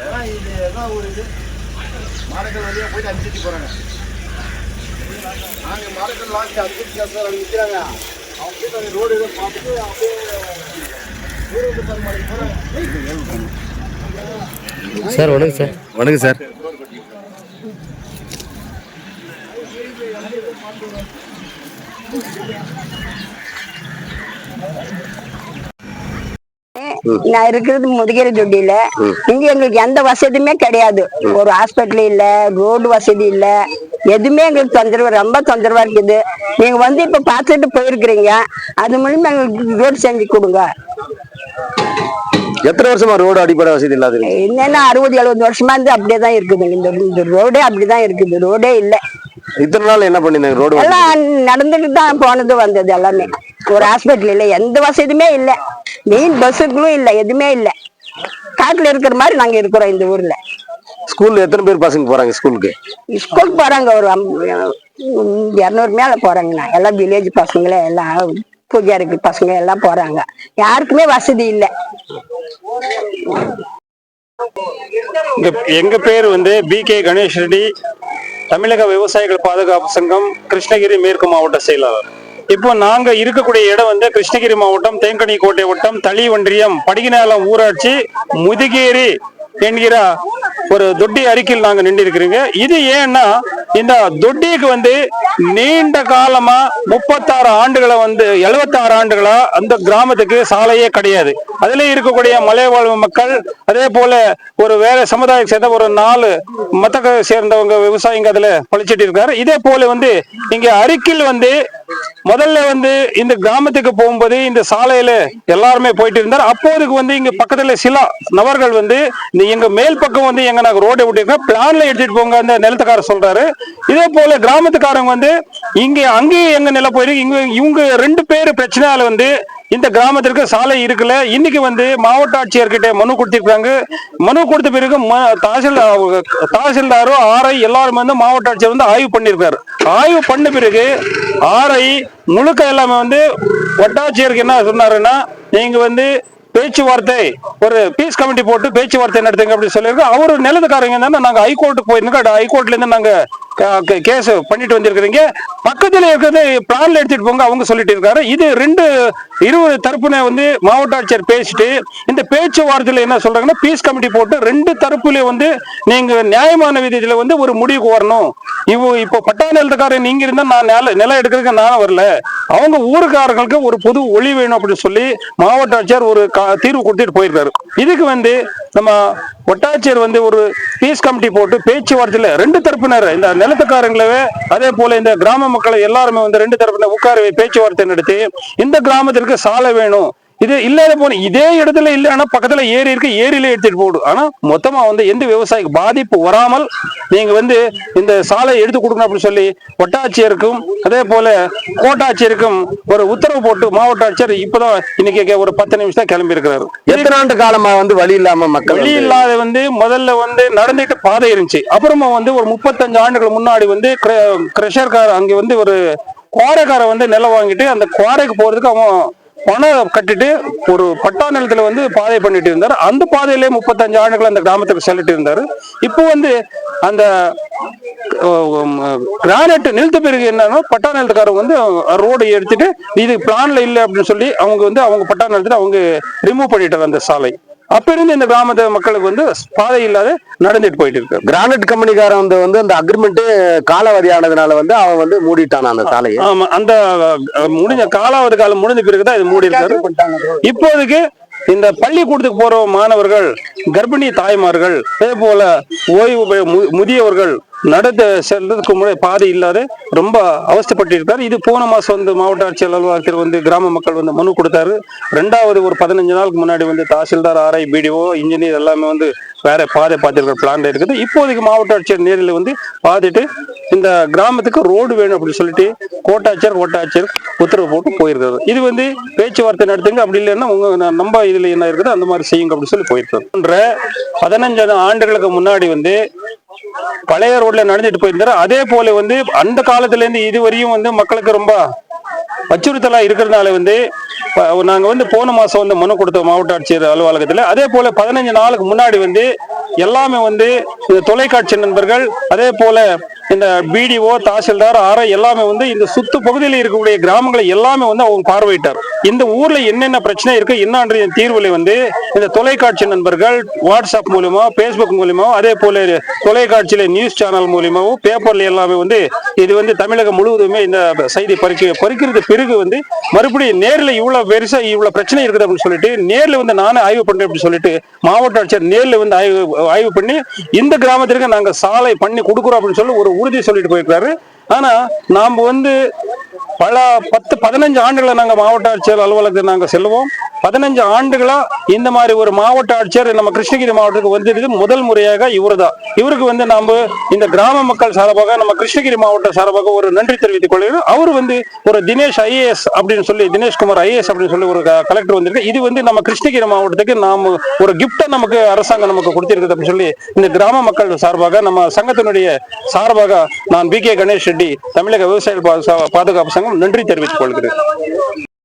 ஏன்னா இது என்ன ஒரு இது. மாடக்கல் வழியாக போயிட்டு அனுப்பிச்சு போகிறாங்க நாங்கள் மாடக்கல் லாஸ்ட் அனுப்பிச்சு சார். அங்கே நிற்கிறாங்க அவங்க போய் அந்த ரோடு இதை பார்த்துட்டு அப்படியே சார் வணக்கம் சார். வணக்கம் சார். நான் இருக்கிறது முதுகேரி தொட்டியில இங்க எங்களுக்கு எந்த வசதியுமே கிடையாது. ஒரு ஹாஸ்பிட்டல் இல்ல ரோடு வசதி இல்ல. எதுவுமே எங்களுக்கு தொந்தரவு ரொம்ப தொந்தரவா இருக்குது. நீங்க வந்து இப்ப பார்த்துட்டு போயிருக்கிறீங்க. அது மூலியமா எங்களுக்கு ரோடு செஞ்சு கொடுங்க. எத்தனை வருஷமா ரோடு அடிப்படை வசதி இல்லாத? என்னன்னா அறுபது எழுபது வருஷமா இருந்து அப்படியே தான் இருக்குது. இந்த இந்த ரோடே அப்படிதான் இருக்குது. ரோடே இல்ல. இத்தனை நாள் என்ன பண்ணிருந்தாங்க ரோடு? எல்லாம் நடந்துட்டு தான் போனது வந்தது எல்லாமே. ஒரு ஹாஸ்பிட்டல் இல்ல எந்த வசதியுமே இல்ல. மெயின் பஸ்ஸுகளும் இல்ல எதுவுமே இல்ல. காட்டுல இருக்கிற மாதிரி நாங்க இருக்கிறோம் இந்த ஊர்ல. ஸ்கூல்ல எத்தனை பேர் பசங்க போறாங்க ஸ்கூலுக்கு? ஸ்கூலுக்கு போறாங்க ஒரு இரநூறு மேல போறாங்கண்ணா எல்லாம் வில்லேஜ் பசங்களே எல்லாம் பூஜாரிக்கு பசங்க எல்லாம் போறாங்க. யாருக்குமே வசதி இல்ல. எங்க பேர் வந்து பி கே கணேஷ் ரெட்டி. தமிழக விவசாயிகள் பாதுகாப்பு சங்கம் கிருஷ்ணகிரி மேற்கு மாவட்ட செயலாளர். இப்போ நாங்க இருக்கக்கூடிய இடம் வந்து கிருஷ்ணகிரி மாவட்டம் தேங்கனி கோட்டை வட்டம் தளி ஒன்றியம் படிகநாளம் ஊராட்சி முதுகேரி என்கிற ஒரு தொட்டி அறிக்கையில் நாங்க நின்று இருக்கிறீங்க இது ஏன்னா இந்த தொட்டிக்கு வந்து நீண்ட காலமா முப்பத்தாறு ஆண்டுகளை வந்து எழுபத்தாறு ஆண்டுகளா அந்த கிராமத்துக்கு சாலையே கிடையாது. அதுல இருக்கக்கூடிய மலைவாழ்வு மக்கள் அதே போல ஒரு வேற சமுதாயம் சேர்ந்த ஒரு நாலு மத்த சேர்ந்தவங்க விவசாயிங்க அதுல பழிச்சிட்டு இருக்காரு. இதே போல வந்து இங்க அறிக்கையில் வந்து முதல்ல வந்து இந்த கிராமத்துக்கு போகும்போது இந்த சாலையில எல்லாருமே போயிட்டு இருந்தார். அப்போதுக்கு வந்து இங்க பக்கத்துல சில நபர்கள் வந்து இந்த எங்க மேல் பக்கம் வந்து எங்க நாங்க ரோடை விட்டுருக்கோம். பிளான்ல எடுத்துட்டு போங்க அந்த நிலத்துக்காரர் சொல்றாரு. இதே போல கிராமத்துக்காரங்க வந்து இங்க அங்கேயும் எங்க நில போயிருக்கு. இங்க இவங்க ரெண்டு பேர் பிரச்சனையால வந்து இந்த கிராமத்திற்கு சாலை இருக்குல்ல இன்னைக்கு வந்து மாவட்ட ஆட்சியர்கிட்ட மனு கொடுத்திருக்காங்க. மனு கொடுத்த பிறகு தாசில்தார் தாசில்தாரும் ஆர்ஐ எல்லாரும் வந்து மாவட்ட ஆட்சியர் வந்து ஆய்வு பண்ணியிருக்காரு ஆய்வு பண்ண பிறகு ஆர்ஐ முழுக்க எல்லாமே வந்து வட்டாட்சியருக்கு என்ன சொன்னாருன்னா நீங்க வந்து பேச்சுவார்த்தை ஒரு பீஸ் கமிட்டி போட்டு பேச்சுவார்த்தை நடத்துங்க அப்படின்னு சொல்லியிருக்கோம் அவரு நிலத்துக்காரங்க தானே. நாங்கள் ஹைகோர்ட்டுக்கு போயிருந்தோம். ஹைகோர்ட்ல இருந்து நாங்கள் கேஸ் பண்ணிட்டு வந்திருக்கிறீங்க. பக்கத்தில் இருக்கிறது பிளான்ல எடுத்துட்டு போங்க அவங்க சொல்லிட்டு இருக்காரு. இது ரெண்டு இருபது தரப்புன வந்து மாவட்ட ஆட்சியர் பேசிட்டு இந்த பேச்சுவார்த்தையில் என்ன சொல்றாங்கன்னா பீஸ் கமிட்டி போட்டு ரெண்டு தரப்புலயும் வந்து நீங்க நியாயமான விதத்துல வந்து ஒரு முடிவுக்கு வரணும். இவ இப்போ பட்டா நிலத்துக்கார நீங்க இருந்தா நான் நில நிலம் எடுக்கிறதுக்கு நான் வரல. அவங்க ஊருக்காரங்களுக்கு ஒரு பொது ஒளி வேணும் அப்படின்னு சொல்லி மாவட்ட ஆட்சியர் ஒரு கா- தீர்வு கொடுத்துட்டு போயிருக்காரு. இதுக்கு வந்து நம்ம வட்டாட்சியர் வந்து ஒரு பீஸ் கமிட்டி போட்டு பேச்சுவார்த்தையில் ரெண்டு தரப்பினர் இந்த நிலத்துக்காரங்களவே அதே போல இந்த கிராம மக்களை எல்லாருமே வந்து ரெண்டு தரப்பினர் உட்கார பேச்சுவார்த்தை நடத்தி இந்த கிராமத்திற்கு சாலை வேணும். இது இல்லாத போன இதே இடத்துல இல்ல ஆனா பக்கத்துல ஏரி இருக்கு ஏரியில எடுத்துட்டு போடு. ஆனா மொத்தமா வந்து எந்த விவசாயிக்கு பாதிப்பு வராமல் நீங்க வந்து இந்த சாலை எடுத்து கொடுக்கணும் அப்படின்னு சொல்லி வட்டாட்சியருக்கும் அதே போல கோட்டாட்சியருக்கும் ஒரு உத்தரவு போட்டு மாவட்ட ஆட்சியர் இப்பதான் இன்னைக்கு ஒரு பத்து நிமிஷம் கிளம்பி இருக்கிறாரு எத்தனை ஆண்டு காலமா வந்து வழி இல்லாம மக்கள் வழி இல்லாத வந்து முதல்ல வந்து நடந்துட்டு பாதை இருந்துச்சு. அப்புறமா வந்து ஒரு முப்பத்தஞ்சு ஆண்டுகள் முன்னாடி வந்து கிரஷர்கார அங்க வந்து ஒரு குவாரைக்கார வந்து நிலம் வாங்கிட்டு அந்த குவாரைக்கு போறதுக்கு அவன் பணம் கட்டிட்டு ஒரு பட்டா நிலத்துல வந்து பாதை பண்ணிட்டு இருந்தார். அந்த பாதையிலே முப்பத்தஞ்சு ஆண்டுகள் அந்த கிராமத்துக்கு செல்லிட்டு இருந்தாரு. இப்போ வந்து அந்த கிரானைட் நிலத்த பிறகு என்னன்னா பட்டா நிலத்துக்காரங்க வந்து ரோடு எடுத்துட்டு இது பிளான்ல இல்லை அப்படின்னு சொல்லி அவங்க வந்து அவங்க பட்டா நிலத்துல அவங்க ரிமூவ் பண்ணிட்டார் அந்த சாலை. அப்ப இருந்து இந்த கிராமத்து மக்களுக்கு வந்து பாதை இல்லாத நடந்துட்டு போயிட்டு இருக்கு. கிரானைட் கம்பெனிக்காரன் வந்து வந்து அந்த அக்ரிமெண்ட் காலாவதி ஆனதுனால வந்து அவன் வந்து மூடிட்டான் அந்த சாலையை. ஆமா அந்த முடிஞ்ச காலாவதி காலம் முடிஞ்ச பிறகுதான் இது மூடி இருக்காரு இப்போதைக்கு இந்த பள்ளிக்கூடத்துக்கு போற மாணவர்கள் கர்ப்பிணி தாய்மார்கள் அதே போல ஓய்வு மு- முதியவர்கள் நடத்த செல்றதுக்கு முன்னாடி பாதை இல்லாத ரொம்ப அவஸ்தைப்பட்டு இருக்காரு இது போன மாசம் வந்து மாவட்ட ஆட்சியர் அலுவலகத்தில் வந்து கிராம மக்கள் வந்து மனு கொடுத்தாரு. ரெண்டாவது ஒரு பதினஞ்சு நாளுக்கு முன்னாடி வந்து தாசில்தார் ஆர்ஐ பிடிஓ இன்ஜினியர் எல்லாமே வந்து வேற பாதை பார்த்துருக்கிற பிளான் இருக்குது. இப்போதைக்கு மாவட்ட ஆட்சியர் நேரில் வந்து பார்த்துட்டு இந்த கிராமத்துக்கு ரோடு வேணும் அப்படின்னு சொல்லிட்டு கோட்டாட்சியர் கோட்டாட்சியர் உத்தரவு போட்டு போயிருக்காரு. இது வந்து பேச்சுவார்த்தை நடத்துங்க அப்படி இல்லைன்னா உங்க நம்ம இதுல என்ன இருக்குது அந்த மாதிரி செய்யுங்க அப்படின்னு சொல்லி போயிருக்காரு. பதினஞ்சு ஆண்டுகளுக்கு முன்னாடி வந்து பழைய ரோட்ல நடந்துட்டு போயிருந்தாரு. அதே போல வந்து அந்த காலத்துல இருந்து இதுவரையும் வந்து மக்களுக்கு ரொம்ப அச்சுறுத்தலா இருக்கிறதுனால வந்து நாங்க வந்து போன மாசம் வந்து மனு கொடுத்த மாவட்ட ஆட்சியர் அலுவலகத்துல அதே போல பதினஞ்சு நாளுக்கு முன்னாடி வந்து எல்லாமே வந்து இந்த தொலைக்காட்சி நண்பர்கள் அதே போல இந்த பிடிஓ தாசில்தார் ஆர்ஐ எல்லாமே வந்து இந்த சுத்து பகுதியில் இருக்கக்கூடிய கிராமங்களை எல்லாமே வந்து அவங்க பார்வையிட்டார். இந்த ஊர்ல என்னென்ன பிரச்சனை இருக்கு என்னன்ற தீர்வுல வந்து இந்த தொலைக்காட்சி நண்பர்கள் வாட்ஸ்அப் மூலியமா பேஸ்புக் மூலியமா அதே போல தொலைக்காட்சியில நியூஸ் சேனல் மூலியமாவும் பேப்பர்ல எல்லாமே வந்து இது வந்து தமிழகம் முழுவதுமே இந்த செய்தி பறிக்க பறிக்கிறது பிறகு வந்து மறுபடியும் நேரில் இவ்வளவு பெருசா இவ்வளவு பிரச்சனை இருக்குது அப்படின்னு சொல்லிட்டு நேரில் வந்து நானே ஆய்வு பண்றேன் அப்படின்னு சொல்லிட்டு மாவட்ட ஆட்சியர் நேரில் வந்து ஆய்வு ஆய்வு பண்ணி இந்த கிராமத்திற்கு நாங்க சாலை பண்ணி கொடுக்குறோம் அப்படின்னு சொல்லி ஒரு உறுதி சொல்லிட்டு போயிருக்காரு ஆனா நாம் வந்து பல பத்து பதினஞ்சு ஆண்டுகளை நாங்கள் மாவட்ட ஆட்சியர் அலுவலகத்தில் நாங்கள் செல்வோம் பதினஞ்சு ஆண்டுகளா இந்த மாதிரி ஒரு மாவட்ட ஆட்சியர் நம்ம கிருஷ்ணகிரி மாவட்டத்துக்கு வந்தது முதல் முறையாக இவர்தான் இவருக்கு வந்து நாம இந்த கிராம மக்கள் சார்பாக நம்ம கிருஷ்ணகிரி மாவட்ட சார்பாக ஒரு நன்றி தெரிவித்துக் கொள்கிறோம் அவர் வந்து ஒரு தினேஷ் ஐஏஎஸ் அப்படின்னு சொல்லி தினேஷ்குமார் ஐஏஎஸ் அப்படின்னு சொல்லி ஒரு கலெக்டர் வந்திருக்கு. இது வந்து நம்ம கிருஷ்ணகிரி மாவட்டத்துக்கு நாம ஒரு கிஃப்டா நமக்கு அரசாங்கம் நமக்கு கொடுத்திருக்குது அப்படின்னு சொல்லி இந்த கிராம மக்கள் சார்பாக நம்ம சங்கத்தினுடைய சார்பாக நான் பி கே கணேஷ் ரெட்டி தமிழக விவசாய பாதுகாப்பு சங்கம் நன்றி தெரிவித்துக் கொள்கிறேன்.